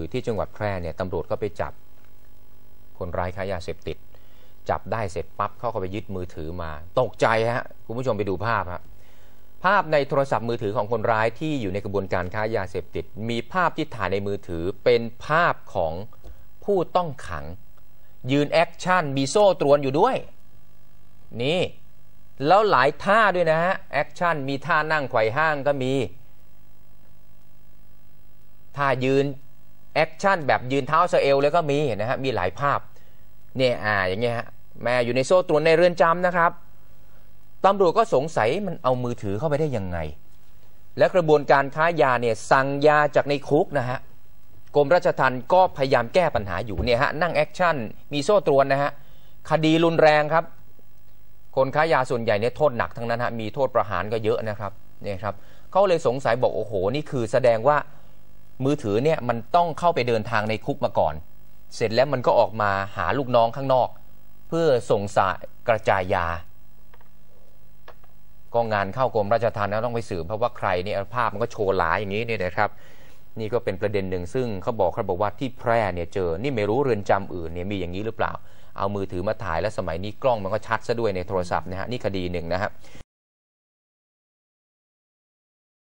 คือที่จังหวัดแพร่เนี่ยตำรวจก็ไปจับ คนร้ายค้ายาเสพติด จับได้เสร็จปั๊บเขาก็ไปยึดมือถือมา ตกใจฮะคุณผู้ชมไปดูภาพฮะภาพในโทรศัพท์มือถือของคนร้ายที่อยู่ในกระบวนการค้ายาเสพติด มีภาพที่ถ่ายในมือถือเป็นภาพของผู้ต้องขัง ยืนแอคชั่นมีโซ่ตรวนอยู่ด้วย นี่ แล้วหลายท่าด้วยนะฮะแอคชั่นมีท่านั่งไขว่ห้างก็มีท่ายืน คชั่นแบบยืนเท้าสะเอลเลยก็มีนะฮะมีหลายภาพเนี่ยอ่าอย่างเงี้ยฮะแม่อยู่ในโซ่ตรวนในเรือนจำนะครับตำรวจก็สงสัยมันเอามือถือเข้าไปได้ยังไง และกระบวนการค้ายาเนี่ยสั่งยาจากในคุกนะฮะกรมราชทัณฑ์ก็พยายามแก้ปัญหาอยู่เนี่ยฮะนั่งแอคชั่นมีโซ่ตรวนนะฮะคดีรุนแรงครับ คนค้ายาส่วนใหญ่เนี่ยโทษหนักทั้งนั้นฮะมีโทษประหารก็เยอะนะครับเนี่ยครับเขาเลยสงสัยบอกโอ้โหนี่คือแสดงว่า มือถือเนี่ยมันต้องเข้าไปเดินทางในคุกมาก่อน เสร็จแล้วมันก็ออกมาหาลูกน้องข้างนอก เพื่อส่งสายกระจายยา ก็งานเข้ากรมราชทัณฑ์แล้วต้องไปสืบเพราะว่าใครเนี่ยภาพมันก็โชว์หลายอย่างนี้เนี่ยนะครับ นี่ก็เป็นประเด็นหนึ่งซึ่งเขาบอกเขาบอกว่าที่แพร่เนี่ยเจอ นี่ไม่รู้เรือนจำอื่นเนี่ยมีอย่างนี้หรือเปล่า เอามือถือมาถ่ายแล้วสมัยนี้กล้องมันก็ชัดซะด้วยในโทรศัพท์นะฮะนี่คดีหนึ่งนะครับ